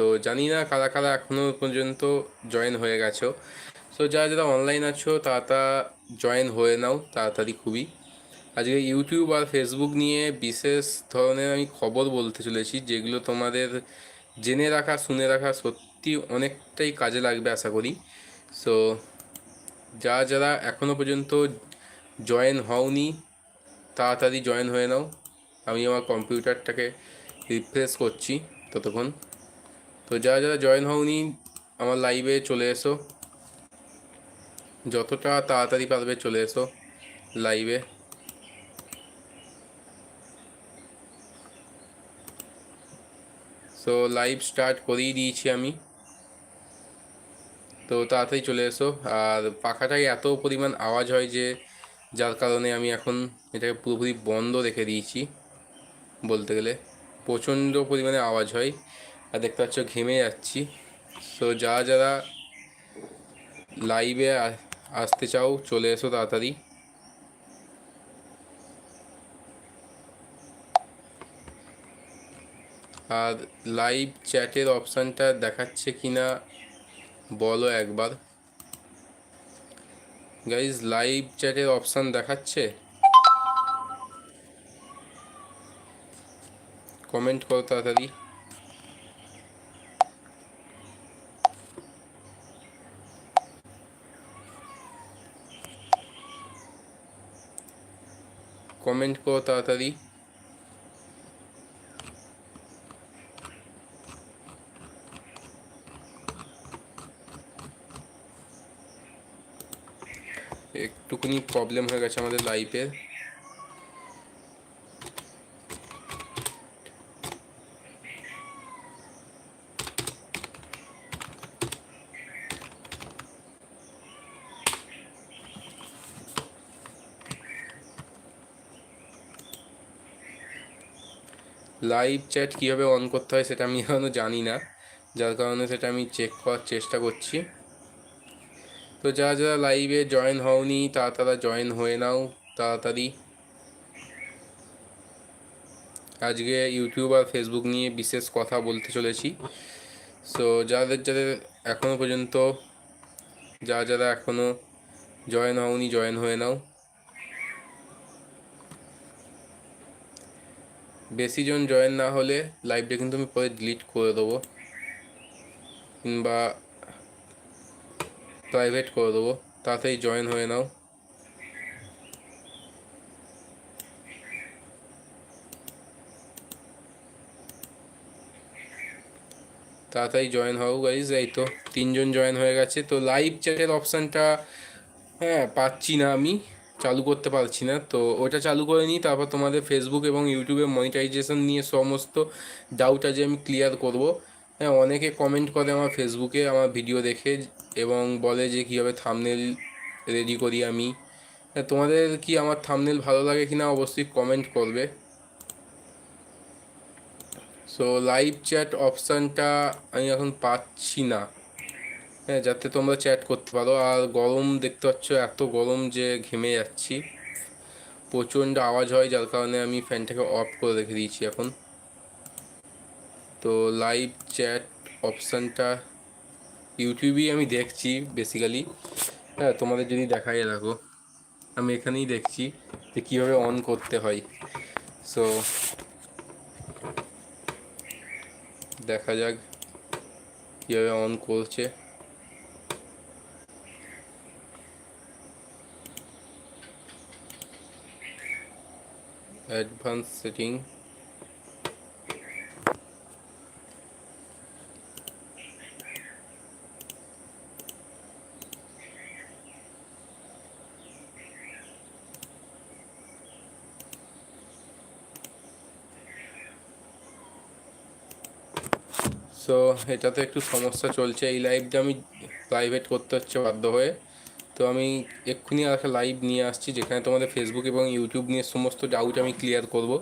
তো জানি না, কারা কারা এখনও পর্যন্ত জয়েন হয়ে গেছো। তো যারা যারা অনলাইন আছো, তারা জয়েন হয়ে নাও তাড়াতাড়ি খুবই। আজকে ইউটিউব আর ফেসবুক নিয়ে বিশেষ ধরনের আমি খবর বলতে চলেছি, যেগুলো তোমাদের জেনে রাখা, শুনে রাখা সত্যি অনেকটাই কাজে লাগবে আশা করি। সো যারা যারা এখনও পর্যন্ত জয়েন হওনি, তাড়াতাড়ি জয়েন হয়ে নাও। আমি আমার কম্পিউটারটাকে রিফ্রেশ করছি ততক্ষণ। তো যারা যারা জয়েন হওনি, আমার লাইভে চলে এসো। যতটা তাড়াতাড়ি পারবে চলে এসো লাইভে সো লাইভ স্টার্ট করেই দিয়েছি আমি। তো তাড়াতাড়ি চলে এসো। আর পাখাটায় এত পরিমাণ আওয়াজ হয় যে, যার কারণে আমি এখন এটাকে পুরোপুরি বন্ধ রেখে দিয়েছি, বলতে গেলে। প্রচণ্ড পরিমাণে আওয়াজ হয়। আর দেখতে পাচ্ছ, ঘেমে যাচ্ছি। সো যারা যারা লাইভে আসতে চাও, চলে এসো তাড়াতাড়ি। আর লাইভ চ্যাটের অপশানটা দেখাচ্ছে কি না বলো একবার। গাইজ লাইভ চ্যাটের অপশান দেখাচ্ছে? কমেন্ট করো তাড়াতাড়ি। কমেন্ট করো তাড়াতাড়ি। একটুখানি প্রবলেম হয়ে গেছে আমাদের লাইফের লাইভ চ্যাট কীভাবে অন করতে হয় সেটা আমি এখনও জানি না। যার কারণে সেটা আমি চেক করার চেষ্টা করছি। তো যারা যারা লাইভে জয়েন হওনি, তারা তারা জয়েন হয়ে নাও তাড়াতাড়ি। আজকে ইউটিউব আর ফেসবুক নিয়ে বিশেষ কথা বলতে চলেছি। সো যাদের যাদের এখনও পর্যন্ত, যারা যারা এখনও জয়েন হওনি জয়েন হয়ে নাও। বেশি জন জয়েন না হলে লাইভটা কিন্তু আমি পরে ডিলিট করে দেবো। কিংবা প্রাইভেট করে দেবো। তাড়াতাড়ি জয়েন হয়ে নাও। তাড়াতাড়ি জয়েন হও গাইজ এই তো তিনজন জয়েন হয়ে গেছে। তো লাইভ চ্যাটের অপশানটা হ্যাঁ পাচ্ছি না আমি। চালু করতে পারছি না। তো ওটা চালু করে নিই, তারপর তোমাদের ফেসবুক এবং ইউটিউবে মনিটাইজেশন নিয়ে সমস্ত ডাউট আজ আমি ক্লিয়ার করব। হ্যাঁ অনেকে কমেন্ট করে আমার ফেসবুকে আমার ভিডিও দেখে এবং বলে যে কীভাবে থামনেল রেডি করি আমি। হ্যাঁ তোমাদের কি আমার থামনেল ভালো লাগে কি না অবশ্যই কমেন্ট করবে। সো লাইভ চ্যাট অপশানটা আমি এখন পাচ্ছি না। যাতে তোমরা চ্যাট করতে পারো। আর গরম দেখতে পাচ্ছ, এত গরম যে ঘেমে যাচ্ছি। প্রচণ্ড আওয়াজ হয়, যার কারণে আমি ফ্যানটাকে অফ করে রেখে দিয়েছি এখন। তো লাইভ চ্যাট অপশানটা ইউটিউবেই আমি দেখছি বেসিক্যালি হ্যাঁ তোমাদের যদি দেখাই রাখো আমি এখানেই দেখছি যে কীভাবে অন করতে হয়। সো দেখা যাক কীভাবে অন করছে। অ্যাডভান্স সেটিং সো এটাতে একটু সমস্যা চলছে। এই লাইভটা আমি প্রাইভেট করতে হচ্ছে বাধ্য হয়ে। তো আমি এক্ষুনি আর একটা লাইভ নিয়ে আসছি, যেখানে তোমাদের ফেসবুক এবং ইউটিউব নিয়ে সমস্ত ডাউট আমি ক্লিয়ার করব।